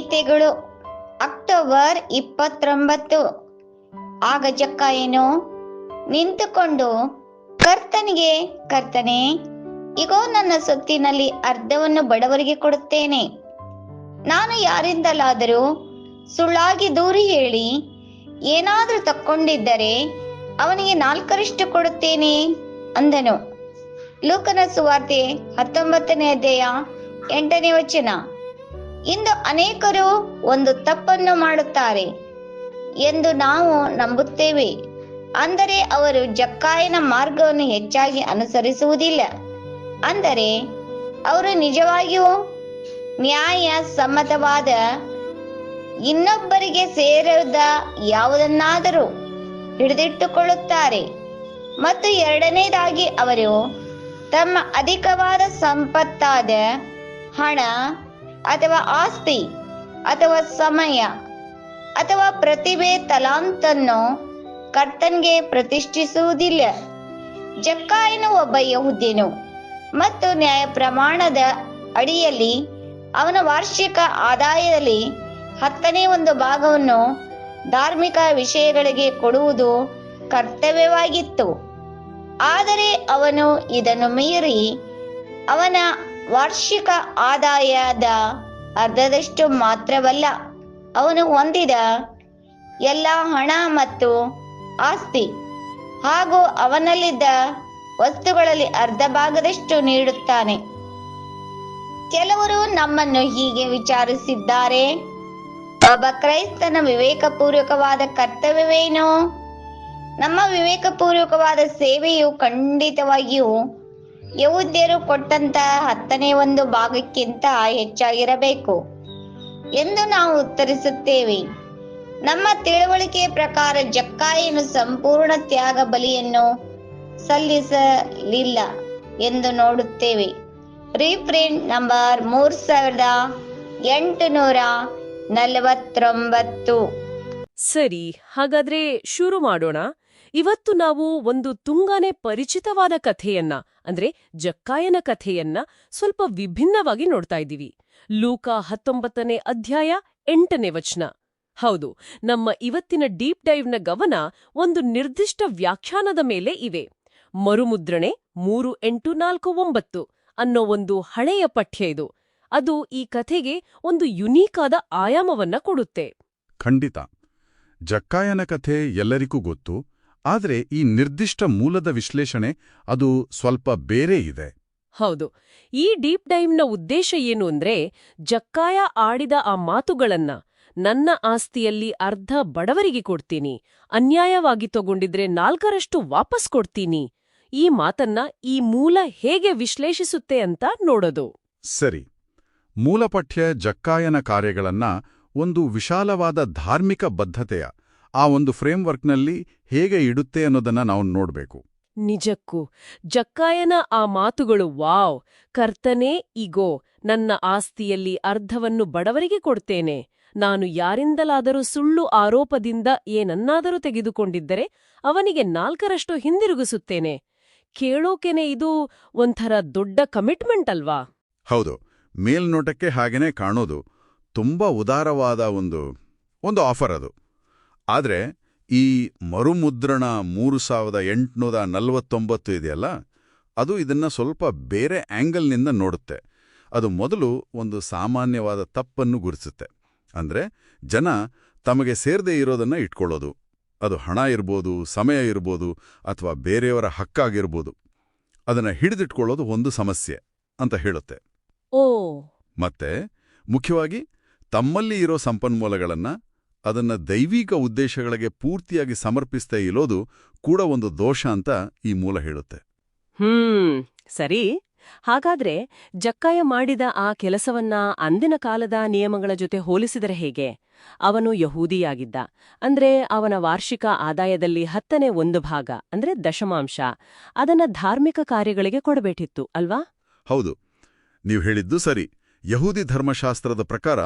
ಕಥೆಗಳು ಅಕ್ಟೋಬರ್ ಇಪ್ಪತ್ತೊಂಬತ್ತು. ಆಗ ಏನು ನಿಂತುಕೊಂಡು, ಕರ್ತನಿಗೆ, ಕರ್ತನೆ, ಇಗೋ ನನ್ನ ಸೊತ್ತಿನಲ್ಲಿ ಅರ್ಧವನ್ನು ಬಡವರಿಗೆ ಕೊಡುತ್ತೇನೆ. ನಾನು ಯಾರಿಂದಲಾದರೂ ಸುಳ್ಳಾಗಿ ದೂರಿ ಹೇಳಿ, ಏನಾದರೂ ತಕ್ಕೊಂಡಿದ್ದರೆ ಅವನಿಗೆ ನಾಲ್ಕರಷ್ಟು ಕೊಡುತ್ತೇನೆ, ಅಂದನು. ಲೂಕನ ಸುವಾರ್ತೆ ಹತ್ತೊಂಬತ್ತನೇ ಅಧ್ಯಾಯ ಎಂಟನೇ ವಚನ. ಇಂದು ಅನೇಕರು ಒಂದು ತಪ್ಪನ್ನು ಮಾಡುತ್ತಾರೆ ಎಂದು ನಾವು ನಂಬುತ್ತೇವೆ. ಅಂದರೆ ಅವರು ಜಕ್ಕಾಯನ ಮಾರ್ಗವನ್ನು ಹೆಚ್ಚಾಗಿ ಅನುಸರಿಸುವುದಿಲ್ಲ. ಅಂದರೆ ಅವರು ನಿಜವಾಗಿಯೂ ನ್ಯಾಯ ಸಮ್ಮತವಾದ ಇನ್ನೊಬ್ಬರಿಗೆ ಸೇರದ ಯಾವುದನ್ನಾದರೂ ಹಿಡಿದಿಟ್ಟುಕೊಳ್ಳುತ್ತಾರೆ. ಮತ್ತು ಎರಡನೇದಾಗಿ, ಅವರು ತಮ್ಮ ಅಧಿಕವಾದ ಸಂಪತ್ತಾದ ಹಣ ಅಥವಾ ಆಸ್ತಿ ಅಥವಾ ಸಮಯ ಅಥವಾ ಪ್ರತಿಭೆ ತಲಾಂತನ್ನು ಕರ್ತನ್ಗೆ ಪ್ರತಿಷ್ಠಿಸುವುದಿಲ್ಲ. ಜಕ್ಕಾಯನು ಒಬ್ಬ ಯಹುದ್ಯನು ಮತ್ತು ನ್ಯಾಯ ಪ್ರಮಾಣದ ಅಡಿಯಲ್ಲಿ ಅವನ ವಾರ್ಷಿಕ ಆದಾಯದಲ್ಲಿ ಹತ್ತನೇ ಒಂದು ಭಾಗವನ್ನು ಧಾರ್ಮಿಕ ವಿಷಯಗಳಿಗೆ ಕೊಡುವುದು ಕರ್ತವ್ಯವಾಗಿತ್ತು. ಆದರೆ ಅವನು ಇದನ್ನು ಮೀರಿ ಅವನ ವಾರ್ಷಿಕ ಆದಾಯದ ಅರ್ಧದಷ್ಟು ಮಾತ್ರವಲ್ಲ, ಅವನು ಹೊಂದಿದ ಎಲ್ಲ ಹಣ ಮತ್ತು ಆಸ್ತಿ ಹಾಗೂ ಅವನಲ್ಲಿದ್ದ ವಸ್ತುಗಳಲ್ಲಿ ಅರ್ಧ ಭಾಗದಷ್ಟು ನೀಡುತ್ತಾನೆ. ಕೆಲವರು ನಮ್ಮನ್ನು ಹೀಗೆ ವಿಚಾರಿಸಿದ್ದಾರೆ. ಒಬ್ಬ ಕ್ರೈಸ್ತನ ವಿವೇಕಪೂರ್ವಕವಾದ ಕರ್ತವ್ಯವೇನು? ನಮ್ಮ ವಿವೇಕಪೂರ್ವಕವಾದ ಸೇವೆಯು ಖಂಡಿತವಾಗಿಯೂ ಯಹೂದ್ಯರು ಕೊಟ್ಟಂತ ಹತ್ತನೇ ಒಂದು ಭಾಗಕ್ಕಿಂತ ಹೆಚ್ಚಾಗಿರಬೇಕು ಎಂದು ನಾವು ಉತ್ತರಿಸುತ್ತೇವೆ. ನಮ್ಮ ತಿಳುವಳಿಕೆಯ ಪ್ರಕಾರ ಜಕ್ಕಾಯನು ಸಂಪೂರ್ಣ ತ್ಯಾಗ ಬಲಿಯನ್ನು ಸಲ್ಲಿಸಲಿಲ್ಲ ಎಂದು ನೋಡುತ್ತೇವೆ. ರೀಪ್ರಿಂಟ್ ನಂಬರ್ ಮೂರ್ ಸಾವಿರದ ಎಂಟುನೂರ ನಲವತ್ತೊಂಬತ್ತು. ಸರಿ, ಹಾಗಾದ್ರೆ ಶುರು ಮಾಡೋಣ. ಇವತ್ತು ನಾವು ಒಂದು ತುಂಗಾನೆ ಪರಿಚಿತವಾದ ಕಥೆಯನ್ನ, ಅಂದ್ರೆ ಜಕ್ಕಾಯನ ಕಥೆಯನ್ನ ಸ್ವಲ್ಪ ವಿಭಿನ್ನವಾಗಿ ನೋಡ್ತಾ ಇದ್ದೀವಿ. ಲೂಕ ಹತ್ತೊಂಬತ್ತನೇ ಅಧ್ಯಾಯ ಎಂಟನೇ ವಚನ. ಹೌದು, ನಮ್ಮ ಇವತ್ತಿನ ಡೀಪ್ ಡೈವ್ನ ಗಮನ ಒಂದು ನಿರ್ದಿಷ್ಟ ವ್ಯಾಖ್ಯಾನದ ಮೇಲೆ ಇವೆ. ಮರುಮುದ್ರಣೆ ಮೂರು ಎಂಟು ನಾಲ್ಕು ಒಂಬತ್ತು ಅನ್ನೋ ಒಂದು ಹಳೆಯ ಪಠ್ಯ ಇದು. ಅದು ಈ ಕಥೆಗೆ ಒಂದು ಯುನೀಕ್ ಆದ ಆಯಾಮವನ್ನ ಕೊಡುತ್ತೆ. ಖಂಡಿತ. ಜಕ್ಕಾಯನ ಕಥೆ ಎಲ್ಲರಿಗೂ ಗೊತ್ತು ಆದರೆ ಈ ನಿರ್ದಿಷ್ಟ ಮೂಲದ ವಿಶ್ಲೇಷಣೆ ಅದು ಸ್ವಲ್ಪ ಬೇರೆ ಇದೆ. ಹೌದು. ಈ ಡೀಪ್ ಡೈವ್ನ ಉದ್ದೇಶ ಏನು ಅಂದ್ರೆ ಜಕ್ಕಾಯ ಆಡಿದ ಆ ಮಾತುಗಳನ್ನ ನನ್ನ ಆಸ್ತಿಯಲ್ಲಿ ಅರ್ಧ ಬಡವರಿಗೆ ಕೊಡ್ತೀನಿ ಅನ್ಯಾಯವಾಗಿ ತಗೊಂಡಿದ್ರೆ ನಾಲ್ಕರಷ್ಟು ವಾಪಸ್ ಕೊಡ್ತೀನಿ. ಈ ಮಾತನ್ನ ಈ ಮೂಲ ಹೇಗೆ ವಿಶ್ಲೇಷಿಸುತ್ತೆ ಅಂತ ನೋಡೋದು. ಸರಿ. ಮೂಲಪಠ್ಯ ಜಕ್ಕಾಯನ ಕಾರ್ಯಗಳನ್ನ ಒಂದು ವಿಶಾಲವಾದ ಧಾರ್ಮಿಕ ಬದ್ಧತೆಯ ಆ ಒಂದು ಫ್ರೇಮ್ವರ್ಕ್ನಲ್ಲಿ ಹೇಗೆ ಇಡುತ್ತೆ ಅನ್ನೋದನ್ನ ನಾವು ನೋಡಬೇಕು. ನಿಜಕ್ಕೂ ಜಕ್ಕಾಯನ ಆ ಮಾತುಗಳು ವಾವ್ ಕರ್ತನೇ ಇಗೋ ನನ್ನ ಆಸ್ತಿಯಲ್ಲಿ ಅರ್ಧವನ್ನು ಬಡವರಿಗೆ ಕೊಡ್ತೇನೆ. ನಾನು ಯಾರಿಂದಲಾದರೂ ಸುಳ್ಳು ಆರೋಪದಿಂದ ಏನನ್ನಾದರೂ ತೆಗೆದುಕೊಂಡಿದ್ದರೆ ಅವನಿಗೆ ನಾಲ್ಕರಷ್ಟು ಹಿಂದಿರುಗಿಸುತ್ತೇನೆ. ಕೇಳೋಕೆನೆ ಇದು ಒಂಥರ ದೊಡ್ಡ ಕಮಿಟ್ಮೆಂಟ್ ಅಲ್ವಾ? ಹೌದು ಮೇಲ್ನೋಟಕ್ಕೆ ಹಾಗೇನೆ ಕಾಣೋದು. ತುಂಬಾ ಉದಾರವಾದ ಒಂದು ಒಂದು ಆಫರ್ ಅದು. ಆದರೆ ಈ ಮರುಮುದ್ರಣ ಮೂರು ಸಾವಿರದ ಎಂಟುನೂರ ನಲವತ್ತೊಂಬತ್ತು ಇದೆಯಲ್ಲ ಅದು ಇದನ್ನ ಸ್ವಲ್ಪ ಬೇರೆ ಆ್ಯಂಗಲ್ನಿಂದ ನೋಡುತ್ತೆ. ಅದು ಮೊದಲು ಒಂದು ಸಾಮಾನ್ಯವಾದ ತಪ್ಪನ್ನು ಗುರುತಿಸುತ್ತೆ. ಅಂದ್ರೆ ಜನ ತಮಗೆ ಸೇರದೇ ಇರೋದನ್ನ ಇಟ್ಕೊಳ್ಳೋದು. ಅದು ಹಣ ಇರ್ಬೋದು ಸಮಯ ಇರ್ಬೋದು ಅಥವಾ ಬೇರೆಯವರ ಹಕ್ಕಾಗಿರ್ಬೋದು. ಅದನ್ನ ಹಿಡಿದಿಟ್ಕೊಳ್ಳೋದು ಒಂದು ಸಮಸ್ಯೆ ಅಂತ ಹೇಳುತ್ತೆ. ಓ. ಮತ್ತೆ ಮುಖ್ಯವಾಗಿ ತಮ್ಮಲ್ಲಿ ಇರೋ ಸಂಪನ್ಮೂಲಗಳನ್ನ ಅದನ್ನ ದೈವಿಕ ಉದ್ದೇಶಗಳಿಗೆ ಪೂರ್ತಿಯಾಗಿ ಸಮರ್ಪಿಸ್ತಾ ಇರೋದು ಕೂಡ ಒಂದು ದೋಷ ಅಂತ ಈ ಮೂಲ ಹೇಳುತ್ತೆ. ಹ್ಮ್ ಸರಿ. ಹಾಗಾದ್ರೆ ಜಕ್ಕಾಯ ಮಾಡಿದ ಆ ಕೆಲಸವನ್ನ ಅಂದಿನ ಕಾಲದ ನಿಯಮಗಳ ಜೊತೆ ಹೋಲಿಸಿದರೆ ಹೇಗೆ? ಅವನು ಯಹೂದಿಯಾಗಿದ್ದ. ಅಂದ್ರೆ ಅವನ ವಾರ್ಷಿಕ ಆದಾಯದಲ್ಲಿ ಹತ್ತನೇ ಒಂದು ಭಾಗ ಅಂದ್ರೆ ದಶಮಾಂಶ. ಅದನ್ನ ಧಾರ್ಮಿಕ ಕಾರ್ಯಗಳಿಗೆ ಕೊಡಬೇಕಿತ್ತು ಅಲ್ವಾ? ಹೌದು. ನೀವು ಹೇಳಿದ್ದು ಸರಿ. ಯಹೂದಿ ಧರ್ಮಶಾಸ್ತ್ರದ ಪ್ರಕಾರ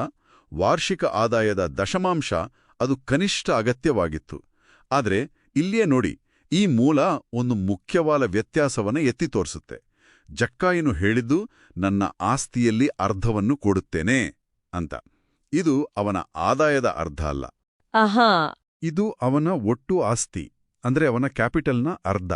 ವಾರ್ಷಿಕ ಆದಾಯದ ದಶಮಾಂಶ ಅದು ಕನಿಷ್ಠ ಅಗತ್ಯವಾಗಿತ್ತು. ಆದರೆ ಇಲ್ಲಿಯೇ ನೋಡಿ ಈ ಮೂಲ ಒಂದು ಮುಖ್ಯವಾದ ವ್ಯತ್ಯಾಸವನ್ನು ಎತ್ತಿ ತೋರಿಸುತ್ತೆ. ಜಕ್ಕಾಯಿನು ಹೇಳಿದ್ದು ನನ್ನ ಆಸ್ತಿಯಲ್ಲಿ ಅರ್ಧವನ್ನು ಕೊಡುತ್ತೇನೆ ಅಂತ. ಇದು ಅವನ ಆದಾಯದ ಅರ್ಧ ಅಲ್ಲ. ಆಹಾ. ಇದು ಅವನ ಒಟ್ಟು ಆಸ್ತಿ ಅಂದ್ರೆ ಅವನ ಕ್ಯಾಪಿಟಲ್ನ ಅರ್ಧ.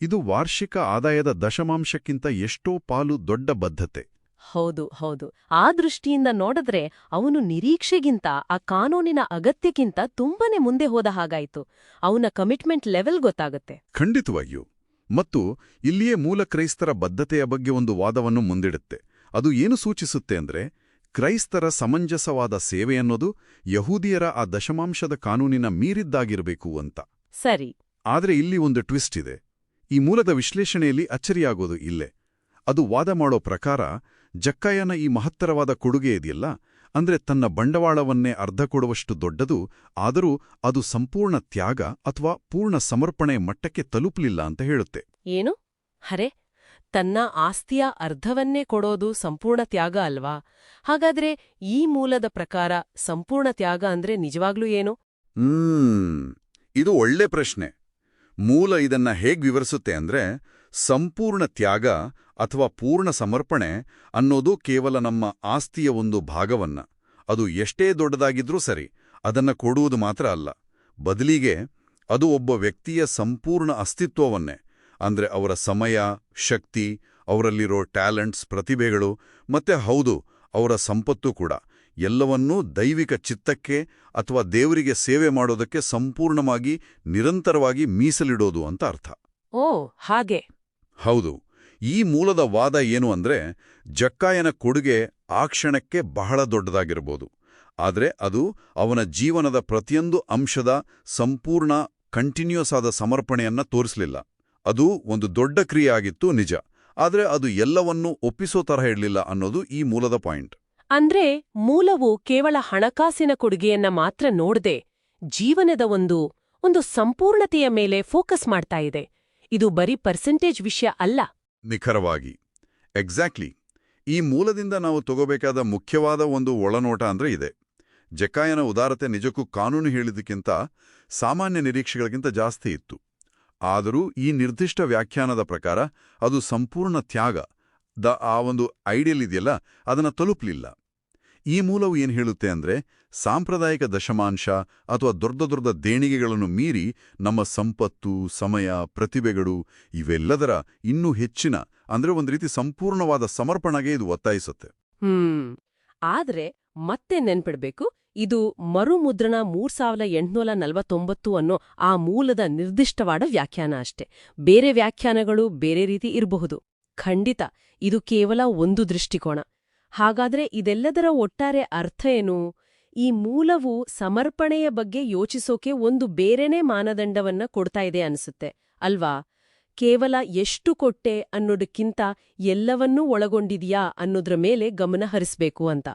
ಇದು ವಾರ್ಷಿಕ ಆದಾಯದ ದಶಮಾಂಶಕ್ಕಿಂತ ಎಷ್ಟೋ ಪಾಲು ದೊಡ್ಡ ಬದ್ಧತೆ. ಹೌದು ಹೌದು. ಆ ದೃಷ್ಟಿಯಿಂದ ನೋಡಿದ್ರೆ ಅವನು ನಿರೀಕ್ಷೆಗಿಂತ ಆ ಕಾನೂನಿನ ಅಗತ್ಯಕ್ಕಿಂತ ತುಂಬಾನೇ ಮುಂದೆ ಹೋದ ಹಾಗಾಯ್ತು. ಅವನ ಕಮಿಟ್ಮೆಂಟ್ ಲೆವೆಲ್ ಗೊತ್ತಾಗುತ್ತೆ. ಖಂಡಿತವಾಗಿಯೂ. ಮತ್ತು ಇಲ್ಲಿಯೇ ಮೂಲ ಕ್ರೈಸ್ತರ ಬದ್ಧತೆಯ ಬಗ್ಗೆ ಒಂದು ವಾದವನ್ನು ಮುಂದಿಡುತ್ತೆ. ಅದು ಏನು ಸೂಚಿಸುತ್ತೆ ಅಂದ್ರೆ ಕ್ರೈಸ್ತರ ಸಮಂಜಸವಾದ ಸೇವೆ ಅನ್ನೋದು ಯಹೂದಿಯರ ಆ ದಶಮಾಂಶದ ಕಾನೂನಿನ ಮೀರಿದ್ದಾಗಿರಬೇಕು ಅಂತ. ಸರಿ. ಆದರೆ ಇಲ್ಲಿ ಒಂದು ಟ್ವಿಸ್ಟ್ ಇದೆ. ಈ ಮೂಲದ ವಿಶ್ಲೇಷಣೆಯಲ್ಲಿ ಅಚ್ಚರಿಯಾಗೋದು ಇಲ್ಲೇ. ಅದು ವಾದ ಮಾಡೋ ಪ್ರಕಾರ ಜಕ್ಕಾಯನ ಈ ಮಹತ್ತರವಾದ ಕೊಡುಗೆ ಇದೆಯಲ್ಲ? ಅಂದ್ರೆ ತನ್ನ ಬಂಡವಾಳವನ್ನೇ ಅರ್ಧ ಕೊಡುವಷ್ಟು ದೊಡ್ಡದು ಆದರೂ ಅದು ಸಂಪೂರ್ಣ ತ್ಯಾಗ ಅಥವಾ ಪೂರ್ಣ ಸಮರ್ಪಣೆ ಮಟ್ಟಕ್ಕೆ ತಲುಪಲಿಲ್ಲ ಅಂತ ಹೇಳುತ್ತೆ. ಏನು? ಹರೇ ತನ್ನ ಆಸ್ತಿಯ ಅರ್ಧವನ್ನೇ ಕೊಡೋದು ಸಂಪೂರ್ಣ ತ್ಯಾಗ ಅಲ್ವಾ? ಹಾಗಾದ್ರೆ ಈ ಮೂಲದ ಪ್ರಕಾರ ಸಂಪೂರ್ಣ ತ್ಯಾಗ ಅಂದ್ರೆ ನಿಜವಾಗ್ಲೂ ಏನು? ಇದು ಒಳ್ಳೆ ಪ್ರಶ್ನೆ. ಮೂಲ ಇದನ್ನ ಹೇಗ್ ವಿವರಿಸುತ್ತೆ ಅಂದ್ರೆ ಸಂಪೂರ್ಣ ತ್ಯಾಗ ಅಥವಾ ಪೂರ್ಣ ಸಮರ್ಪಣೆ ಅನ್ನೋದು ಕೇವಲ ನಮ್ಮ ಆಸ್ತಿಯ ಒಂದು ಭಾಗವನ್ನ. ಅದು ಎಷ್ಟೇ ದೊಡ್ಡದಾಗಿದ್ರೂ ಸರಿ ಅದನ್ನ ಕೊಡುವುದು ಮಾತ್ರ ಅಲ್ಲ. ಬದಲಿಗೆ ಅದು ಒಬ್ಬ ವ್ಯಕ್ತಿಯ ಸಂಪೂರ್ಣ ಅಸ್ತಿತ್ವವನ್ನೇ ಅಂದ್ರೆ ಅವರ ಸಮಯ ಶಕ್ತಿ ಅವರಲ್ಲಿರೋ ಟ್ಯಾಲೆಂಟ್ಸ್ ಪ್ರತಿಭೆಗಳು ಮತ್ತೆ ಹೌದು ಅವರ ಸಂಪತ್ತು ಕೂಡ. ಎಲ್ಲವನ್ನೂ ದೈವಿಕ ಚಿತ್ತಕ್ಕೆ ಅಥವಾ ದೇವರಿಗೆ ಸೇವೆ ಮಾಡೋದಕ್ಕೆ ಸಂಪೂರ್ಣವಾಗಿ ನಿರಂತರವಾಗಿ ಮೀಸಲಿಡೋದು ಅಂತ ಅರ್ಥ. ಓ ಹಾಗೆ. ಹೌದು. ಈ ಮೂಲದ ವಾದ ಏನು ಅಂದ್ರೆ, ಜಕ್ಕಾಯನ ಕೊಡುಗೆ ಆ ಕ್ಷಣಕ್ಕೆ ಬಹಳ ದೊಡ್ಡದಾಗಿರಬಹುದು ಆದರೆ ಅದು ಅವನ ಜೀವನದ ಪ್ರತಿಯೊಂದು ಅಂಶದ ಸಂಪೂರ್ಣ ಕಂಟಿನ್ಯೂಸ್ ಆದ ಸಮರ್ಪಣೆಯನ್ನ ತೋರಿಸಲಿಲ್ಲ. ಅದು ಒಂದು ದೊಡ್ಡ ಕ್ರಿಯೆ ಆಗಿತ್ತು ನಿಜ. ಆದರೆ ಅದು ಎಲ್ಲವನ್ನೂ ಒಪ್ಪಿಸೋ ತರಹ ಇರಲಿಲ್ಲ ಅನ್ನೋದು ಈ ಮೂಲದ ಪಾಯಿಂಟ್. ಅಂದ್ರೆ ಮೂಲವು ಕೇವಲ ಹಣಕಾಸಿನ ಕೊಡುಗೆಯನ್ನ ಮಾತ್ರ ನೋಡದೆ, ಜೀವನದ ಒಂದು ಒಂದು ಸಂಪೂರ್ಣತೆಯ ಮೇಲೆ ಫೋಕಸ್ ಮಾಡ್ತಾ ಇದೆ. ಇದು ಬರೀ ಪರ್ಸೆಂಟೇಜ್ ವಿಷಯ ಅಲ್ಲ. ನಿಖರವಾಗಿ. ಎಕ್ಸಾಕ್ಟ್ಲಿ ಈ ಮೂಲದಿಂದ ನಾವು ತಗೋಬೇಕಾದ ಮುಖ್ಯವಾದ ಒಂದು ಒಳನೋಟ ಅಂದ್ರೆ ಇದೆ. ಜಕಾಯನ ಉದಾರತೆ ನಿಜಕ್ಕೂ ಕಾನೂನು ಹೇಳಿದ್ದಕ್ಕಿಂತ ಸಾಮಾನ್ಯ ನಿರೀಕ್ಷೆಗಳಿಗಿಂತ ಜಾಸ್ತಿ ಇತ್ತು. ಆದರೂ ಈ ನಿರ್ದಿಷ್ಟ ವ್ಯಾಖ್ಯಾನದ ಪ್ರಕಾರ ಅದು ಸಂಪೂರ್ಣ ತ್ಯಾಗ. ದ ಆ ಒಂದು ಐಡಿಯಲ್ ಇದೆಯಲ್ಲ, ಅದನ್ನ ತಲುಪಲಿಲ್ಲ. ಈ ಮೂಲವು ಏನು ಹೇಳುತ್ತೆ ಅಂದ್ರೆ ಸಾಂಪ್ರದಾಯಿಕ ದಶಮಾಂಶ ಅಥವಾ ದೊಡ್ಡ ದೊಡ್ಡ ದೇಣಿಗೆಗಳನ್ನು ಮೀರಿ ನಮ್ಮ ಸಂಪತ್ತು, ಸಮಯ, ಪ್ರತಿಭೆಗಳು ಇವೆಲ್ಲದರ ಇನ್ನೂ ಹೆಚ್ಚಿನ ಅಂದರೆ ಒಂದು ರೀತಿ ಸಂಪೂರ್ಣವಾದ ಸಮರ್ಪಣೆಗೆ ಇದು ಒತ್ತಾಯಿಸುತ್ತೆ. ಹ್ಮ್. ಆದ್ರೆ ಮತ್ತೆ ನೆನ್ಪಿಡ್ಬೇಕು, ಇದು ಮರುಮುದ್ರಣ ಮೂರ್ ಸಾವಿರದ ಎಂಟುನೂರ ನಲವತ್ತೊಂಬತ್ತು ಅನ್ನೋ ಆ ಮೂಲದ ನಿರ್ದಿಷ್ಟವಾದ ವ್ಯಾಖ್ಯಾನ ಅಷ್ಟೆ. ಬೇರೆ ವ್ಯಾಖ್ಯಾನಗಳು ಬೇರೆ ರೀತಿ ಇರಬಹುದು. ಖಂಡಿತ, ಇದು ಕೇವಲ ಒಂದು ದೃಷ್ಟಿಕೋನ. ಹಾಗಾದ್ರೆ ಇದೆಲ್ಲದರ ಒಟ್ಟಾರೆ ಅರ್ಥ ಏನು? ಈ ಮೂಲವು ಸಮರ್ಪಣೆಯ ಬಗ್ಗೆ ಯೋಚಿಸೋಕೆ ಒಂದು ಬೇರೆನೇ ಮಾನದಂಡವನ್ನ ಕೊಡ್ತಾ ಇದೆ ಅನ್ಸುತ್ತೆ, ಅಲ್ವಾ? ಕೇವಲ ಎಷ್ಟು ಕೊಟ್ಟೆ ಅನ್ನೋದಕ್ಕಿಂತ ಎಲ್ಲವನ್ನೂ ಒಳಗೊಂಡಿದೆಯಾ ಅನ್ನೋದ್ರ ಮೇಲೆ ಗಮನ ಹರಿಸ್ಬೇಕು ಅಂತ.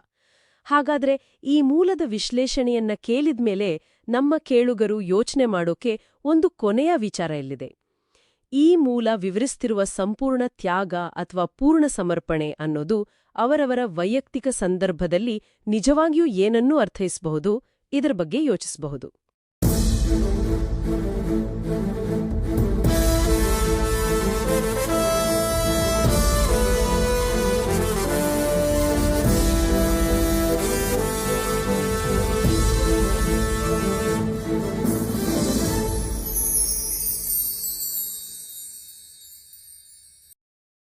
ಹಾಗಾದ್ರೆ ಈ ಮೂಲದ ವಿಶ್ಲೇಷಣೆಯನ್ನ ಕೇಳಿದ್ಮೇಲೆ ನಮ್ಮ ಕೇಳುಗರು ಯೋಚನೆ ಮಾಡೋಕೆ ಒಂದು ಕೊನೆಯ ವಿಚಾರ ಇಲ್ಲಿದೆ ಈ ಮೂಲ ವಿವರಿಸ್ತಿರುವ ಸಂಪೂರ್ಣ ತ್ಯಾಗ ಅಥವಾ ಪೂರ್ಣ ಸಮರ್ಪಣೆ ಅನ್ನೋದು ಅವರವರ ವೈಯಕ್ತಿಕ ಸಂದರ್ಭದಲ್ಲಿ ನಿಜವಾಗಿಯೂ ಏನನ್ನೂ ಅರ್ಥೈಸಬಹುದು, ಇದರ ಬಗ್ಗೆ ಯೋಚಿಸಬಹುದು.